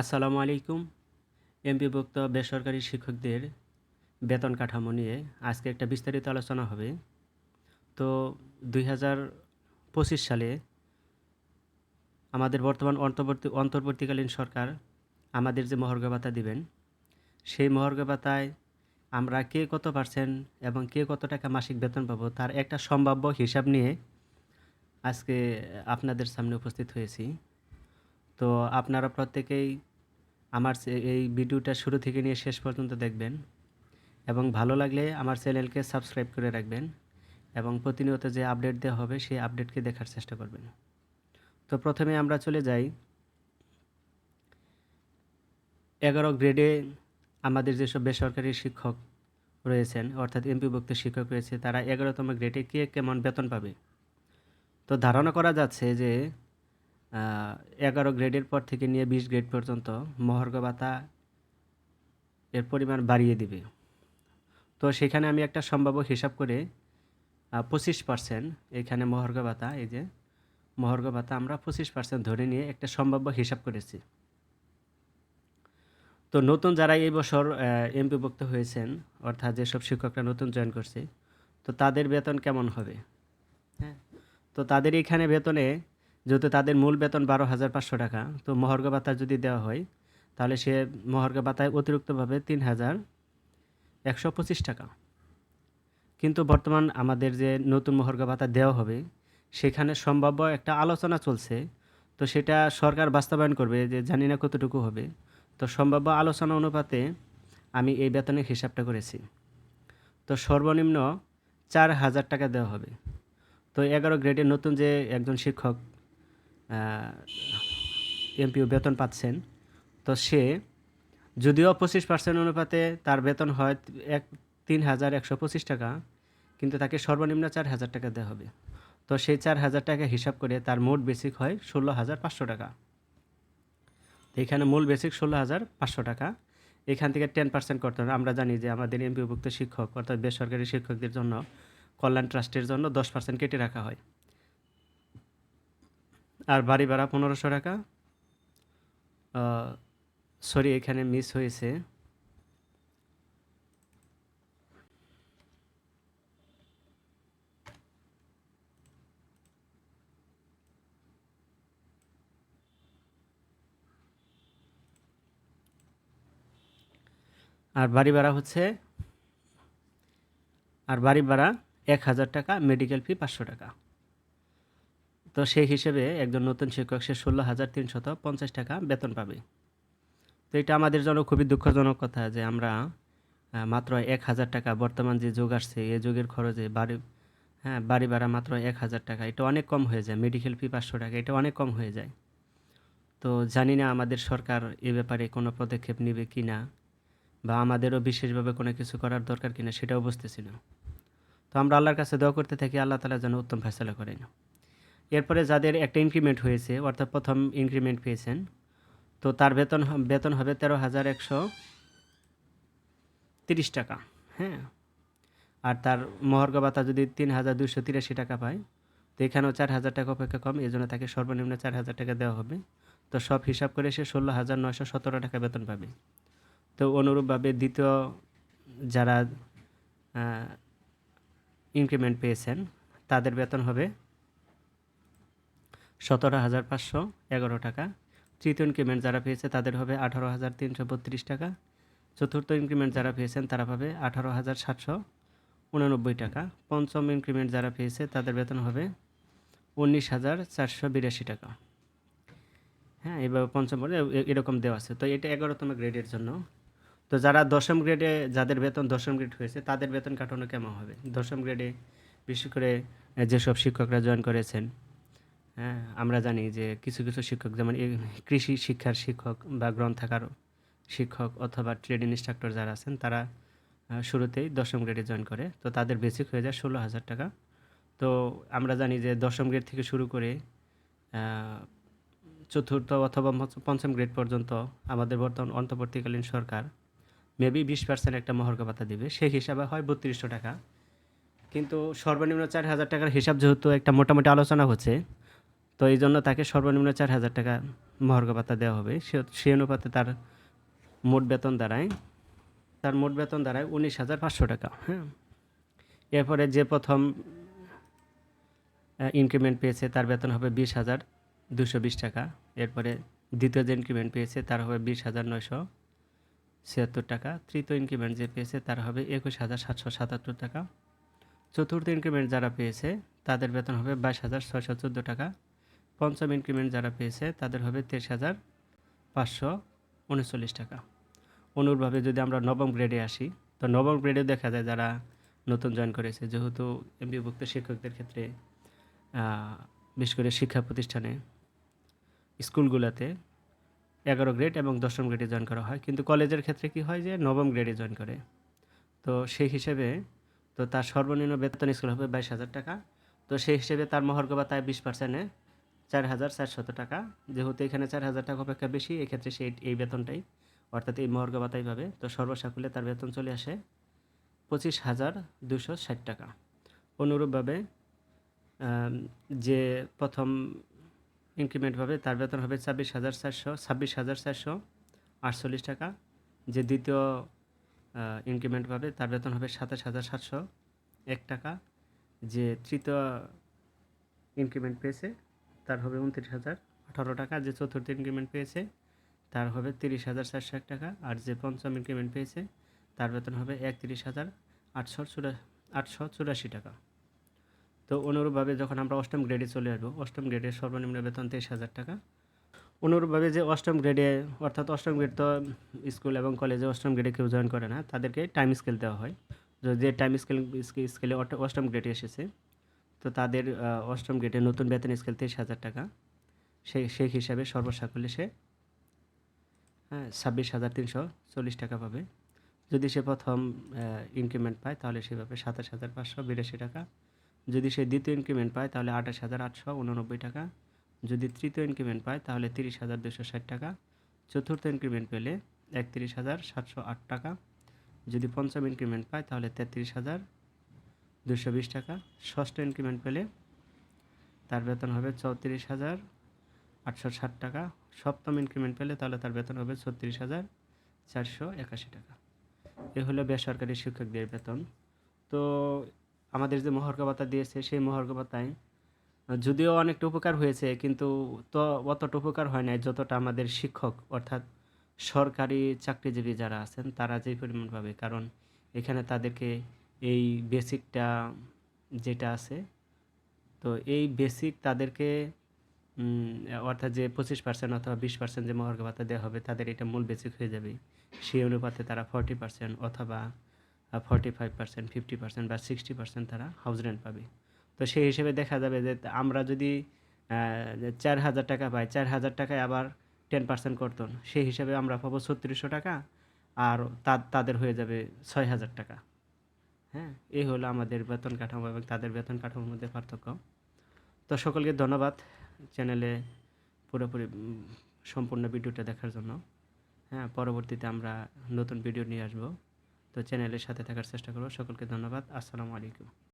আসসালামু আলাইকুম। এমপিভুক্ত বেসরকারি শিক্ষকদের বেতন কাঠামো নিয়ে আজকে একটা বিস্তারিত আলোচনা হবে। তো দুই হাজার পঁচিশ সালে আমাদের বর্তমান অন্তর্বর্তী, অন্তর্বর্তীকালীন সরকার আমাদের যে মহার্ঘ ভাতা দিবেন, সেই মহার্ঘ ভাতায় আমরা কে কত পার্সেন্ট এবং কে কত টাকা মাসিক বেতন পাবো তার একটা সম্ভাব্য হিসাব নিয়ে আজকে আপনাদের সামনে উপস্থিত হয়েছি। তো আপনারা প্রত্যেকেই আমার এই ভিডিওটা শুরু থেকে নিয়ে শেষ পর্যন্ত দেখবেন এবং ভালো লাগলে আমার চ্যানেলকে সাবস্ক্রাইব করে রাখবেন এবং প্রতিনিয়ত যে আপডেট দেওয়া হবে সেই আপডেটকে দেখার চেষ্টা করবেন। তো প্রথমে আমরা চলে যাই। এগারো গ্রেডে আমাদের যেসব বেসরকারি শিক্ষক রয়েছেন, অর্থাৎ এমপিভুক্ত শিক্ষক রয়েছে, তারা এগারোতম গ্রেডে কে কেমন বেতন পাবে? তো ধারণা করা যাচ্ছে যে এগারো গ্রেডের পর থেকে নিয়ে বিশ গ্রেড পর্যন্ত মহার্ঘ ভাতা এর পরিমাণ বাড়িয়ে দিবে। তো সেখানে আমি একটা সম্ভাব্য হিসাব করে পঁচিশ পার্সেন্ট এখানে মহার্ঘ ভাতা, এই যে মহার্ঘ ভাতা আমরা পঁচিশ পার্সেন্ট ধরে নিয়ে একটা সম্ভাব্য হিসাব করেছি। তো নতুন যারা এই বছর এমপিভুক্ত হয়েছেন, অর্থাৎ যেসব শিক্ষকরা নতুন জয়েন করছে, তো তাদের বেতন কেমন হবে? হ্যাঁ তো তাদের এখানে বেতনে যেহেতু তাদের মূল বেতন বারো হাজার পাঁচশো টাকা, তো মহার্ঘ ভাতা যদি দেওয়া হয়, তাহলে সে মহার্ঘ ভাতায় অতিরিক্তভাবে তিন হাজার একশো পঁচিশ টাকা। কিন্তু বর্তমান আমাদের যে নতুন মহার্ঘ ভাতা দেওয়া হবে, সেখানে সম্ভাব্য একটা আলোচনা চলছে। তো সেটা সরকার বাস্তবায়ন করবে যে জানি না কতটুকু হবে। তো সম্ভাব্য আলোচনা অনুপাতে আমি এই বেতনের হিসাবটা করেছি। তো সর্বনিম্ন চার হাজার টাকা দেওয়া হবে। তো এগারো গ্রেডের নতুন যে একজন শিক্ষক এমপিও বেতন পাচ্ছেন। তো সে যদিও পঁচিশ পার্সেন্ট অনুপাতে তার বেতন হয় এক, তিন হাজার একশো পঁচিশ টাকা, কিন্তু তাকে সর্বনিম্ন চার হাজার টাকা দেওয়া হবে। তো সেই চার হাজার টাকা হিসাব করে তার মোট বেসিক হয় ষোলো হাজার পাঁচশো টাকা। এখানে মূল বেসিক ষোলো হাজার পাঁচশো টাকা। এখান থেকে টেন পার্সেন্ট করতে হবে। আমরা জানি যে আমাদের এমপিভুক্ত শিক্ষক অর্থাৎ বেসরকারি শিক্ষকদের জন্য কল্যাণ ট্রাস্টের জন্য দশ পার্সেন্ট কেটে রাখা হয়। আর বাড়ি ভাড়া পনেরোশো টাকা। সরি এখানে মিস হয়েছে। আর বাড়ি ভাড়া হচ্ছে, আর বাড়ি ভাড়া এক হাজার টাকা মেডিকেল ফি পাঁচশো টাকা। তো সেই হিসেবে একজন নতুন শিক্ষক সে ষোলো হাজার তিনশত পঞ্চাশ টাকা বেতন পাবে। তো এটা আমাদের জন্য খুবই দুঃখজনক কথা যে আমরা মাত্র এক হাজার টাকা বর্তমান যে যুগ আসছে, এই যুগের খরচে বাড়ি হ্যাঁ বাড়ি ভাড়া মাত্র এক হাজার টাকা। এটা অনেক কম হয়ে যায় মেডিকেল ফি পাঁচশো টাকা, এটা অনেক কম হয়ে যায়। তো জানি না আমাদের সরকার এ ব্যাপারে কোনো পদক্ষেপ নেবে কি না, বা আমাদেরও বিশেষভাবে কোনো কিছু করার দরকার কিনা সেটাও বুঝতেছি না। তো আমরা আল্লাহর কাছে দোয়া করতে থাকি, আল্লাহ তালা যেন উত্তম ফেসলা করেন। এরপরে যাদের একটা ইনক্রিমেন্ট হয়েছে, অর্থাৎ প্রথম ইনক্রিমেন্ট পেয়েছেন, তো তার বেতন বেতন হবে তেরো হাজার একশো তিরিশ টাকা হ্যাঁ? আর তার মহার্ঘ ভাতা যদি তিন হাজার দুশো তিরাশি টাকা পায়, তো এখানেও চার হাজার টাকা অপেক্ষা কম এই জন্য তাকে সর্বনিম্ন চার হাজার টাকা দেওয়া হবে। তো সব হিসাব করে সে ষোলো হাজার নয়শো সতেরো টাকা বেতন পাবে। তো অনুরূপভাবে দ্বিতীয় যারা ইনক্রিমেন্ট পেয়েছেন, তাদের বেতন হবে সতেরো হাজার পাঁচশো এগারো টাকা। তৃতীয় ইনক্রিমেন্ট যারা পেয়েছে তাদের হবে আঠারো হাজার তিনশো বত্রিশ টাকা। চতুর্থ ইনক্রিমেন্ট যারা পেয়েছেন তারা পাবে আঠারো হাজার সাতশো উনানব্বই টাকা। পঞ্চম ইনক্রিমেন্ট যারা পেয়েছে তাদের বেতন হবে উনিশ হাজার চারশো বিরাশি টাকা। হ্যাঁ এভাবে পঞ্চম এরকম দেওয়া আছে। তো এটা এগারোতম গ্রেডের জন্য। তো যারা দশম গ্রেডে, যাদের বেতন দশম গ্রেড হয়েছে, তাদের বেতন কাটানো কেমন হবে? দশম গ্রেডে, বিশেষ করে যেসব শিক্ষকরা জয়েন করেছেন হ্যাঁ আমরা জানি যে কিছু কিছু শিক্ষক, যেমন কৃষি শিক্ষার শিক্ষক বা গ্রন্থাগার শিক্ষক অথবা ট্রেড ইনস্ট্রাক্টর যারা আছেন, তারা শুরুতেই দশম গ্রেডে জয়েন করে। তো তাদের বেসিক হয়ে যায় ষোলো হাজার টাকা। তো আমরা জানি যে দশম গ্রেড থেকে শুরু করে চতুর্থ অথবা পঞ্চম গ্রেড পর্যন্ত আমাদের বর্তমান অন্তর্বর্তীকালীন সরকার মেবি বিশ পার্সেন্ট একটা মহর্ঘ ভাতা দিবে। সেই হিসাবে হয় বত্রিশশো টাকা। কিন্তু সর্বনিম্ন চার হাজার টাকার হিসাব যেহেতু একটা মোটামুটি আলোচনা হচ্ছে তো এই জন্য তাকে সর্বনিম্ন চার হাজার টাকা মহার্ঘ ভাতা দেওয়া হবে। সে সেই অনুপাতে তার মোট বেতন দাঁড়ায়, তার মোট বেতন দাঁড়ায় উনিশ হাজার পাঁচশো টাকা হ্যাঁ। এরপরে যে প্রথম ইনক্রিমেন্ট পেয়েছে তার বেতন হবে বিশ হাজার দুশো বিশ টাকা। এরপরে দ্বিতীয় যে ইনক্রিমেন্ট পেয়েছে তার হবে বিশ হাজার নয়শো ছিয়াত্তর টাকা। তৃতীয় ইনক্রিমেন্ট যে পেয়েছে তার হবে একুশ হাজার সাতশো সাতাত্তর টাকা। চতুর্থ ইনক্রিমেন্ট যারা পেয়েছে তাদের বেতন হবে বাইশ হাজার ছয়শো চোদ্দ টাকা। পঞ্চম ইনক্রিমেন্ট যারা পেয়েছে, তাদের হবে তেইশ হাজার পাঁচশো উনচল্লিশ টাকা। অনুরূপভাবে যদি আমরা নবম গ্রেডে আসি, তো নবম গ্রেডে দেখা যায় যারা নতুন জয়েন করেছে, যেহেতু এমবিভুক্ত শিক্ষকদের ক্ষেত্রে বিশেষ করে শিক্ষা প্রতিষ্ঠানে, স্কুলগুলোতে এগারো গ্রেড এবং দশম গ্রেডে জয়েন করা হয়। কিন্তু কলেজের ক্ষেত্রে কি হয় যে, নবম গ্রেডে জয়েন করে। তো সেই হিসেবে, তো তার সর্বনিম্ন বেতন স্কুল হবে বাইশ হাজার টাকা। তো সেই হিসেবে তার মহর্ঘ ভাতায় বিশ পার্সেন্টে চার হাজার চারশত টাকা। যেহেতু এখানে চার হাজার টাকা অপেক্ষা বেশি, এক্ষেত্রে সেই এই বেতনটাই, অর্থাৎ এই মহর্ঘ ভাতাই পাবে। তো সর্বসাকুল্যে তার বেতন চলে আসে পঁচিশ হাজার দুশো ষাট টাকা। অনুরূপভাবে যে প্রথম ইনক্রিমেন্ট পাবে তার বেতন হবে ছাব্বিশ হাজার চারশো, ছাব্বিশ হাজার চারশো আটচল্লিশ টাকা। যে দ্বিতীয় ইনক্রিমেন্ট পাবে, তার বেতন হবে সাতাশ হাজার সাতশো এক টাকা। যে তৃতীয় ইনক্রিমেন্ট পেয়েছে তার হবে উনত্রিশ হাজার আঠারো টাকা। যে চতুর্থ ইনক্রিমেন্ট পেয়েছে, তার হবে তিরিশ হাজার চারশো এক টাকা। আর যে পঞ্চম ইনক্রিমেন্ট পেয়েছে, তার বেতন হবে একত্রিশ হাজার আটশো চুরা আটশো চুরাশি টাকা। তো অনুরূপভাবে যখন আমরা অষ্টম গ্রেডে চলে আসব, অষ্টম গ্রেডের সর্বনিম্ন বেতন তেইশ হাজার টাকা। অনুরূপভাবে যে অষ্টম গ্রেডে অর্থাৎ অষ্টম গ্রেড তো স্কুল এবং কলেজে অষ্টম গ্রেডে কেউ জয়েন করে না, তাদেরকে টাইম স্কেল দেওয়া হয়। যে টাইম স্কেল স্কেলে অষ্টম গ্রেডে এসেছে তো তাদের অষ্টম গ্রেডে নতুন বেতন স্কেল তেইশ হাজার টাকা। সেই সেই হিসাবে সর্বসাকুল্যে সে হ্যাঁ ছাব্বিশ হাজার তিনশো চল্লিশ টাকা পাবে। যদি সে প্রথম ইনক্রিমেন্ট পায়, তাহলে সে পাবে সাতাশ হাজার পাঁচশো বিরাশি টাকা। যদি সে দ্বিতীয় ইনক্রিমেন্ট পায়, তাহলে আঠাশ হাজার আটশো উননব্বই টাকা। যদি তৃতীয় ইনক্রিমেন্ট পায়, তাহলে তিরিশ হাজার দুশো ষাট টাকা। চতুর্থ ইনক্রিমেন্ট পেলে একত্রিশ হাজার সাতশো আট টাকা। যদি পঞ্চম ইনক্রিমেন্ট পায়, তাহলে তেত্রিশ হাজার দুশো বিশ টাকা। ষষ্ঠ ইনক্রিমেন্ট পেলে তার বেতন হবে চৌত্রিশ হাজার আটশো ষাট টাকা। সপ্তম ইনক্রিমেন্ট পেলে তাহলে তার বেতন হবে ছত্রিশ হাজার চারশো একাশি টাকা। এ হলো বেসরকারি শিক্ষকদের বেতন। তো আমাদের যে মহার্ঘ ভাতা দিয়েছে, সেই মহার্ঘ ভাতায় যদিও অনেকটা উপকার হয়েছে, কিন্তু তো অতটা উপকার হয় নাই, যতটা আমাদের শিক্ষক অর্থাৎ সরকারি চাকরিজীবী যারা আছেন, তারা যেই পরিমাণ পাবে কারণ এখানে তাদেরকে এই বেসিকটা যেটা আছে, তো এই বেসিক তাদেরকে অর্থাৎ যে পঁচিশ পার্সেন্ট অথবা বিশ পার্সেন্ট যে মহার্ঘ ভাতা দেওয়া হবে, তাদের এটা মূল বেসিক হয়ে যাবে। সেই অনুপাতে তারা ফর্টি পার্সেন্ট অথবা forty five percent fifty percent বা সিক্সটি পার্সেন্ট তারা হাউস রেন্ট পাবে। তো সেই হিসেবে দেখা যাবে যে আমরা যদি চার হাজার টাকা পাই, চার হাজার টাকায় আবার টেন পার্সেন্ট করতন, সেই হিসেবে আমরা পাবো ছত্রিশশো টাকা, আর তাদের হয়ে যাবে ছয় হাজার টাকা। হ্যাঁ। এই হলো আমাদের বেতন কাঠামো এবং তাদের বেতন কাঠামোর মধ্যে পার্থক্য। তো সকলকে ধন্যবাদ চ্যানেলে পুরোপুরি সম্পূর্ণ ভিডিওটা দেখার জন্য। হ্যাঁ পরবর্তীতে আমরা নতুন ভিডিও নিয়ে আসব। তো চ্যানেলের সাথে থাকার চেষ্টা করব। সকলকে ধন্যবাদ। আসসালামু আলাইকুম।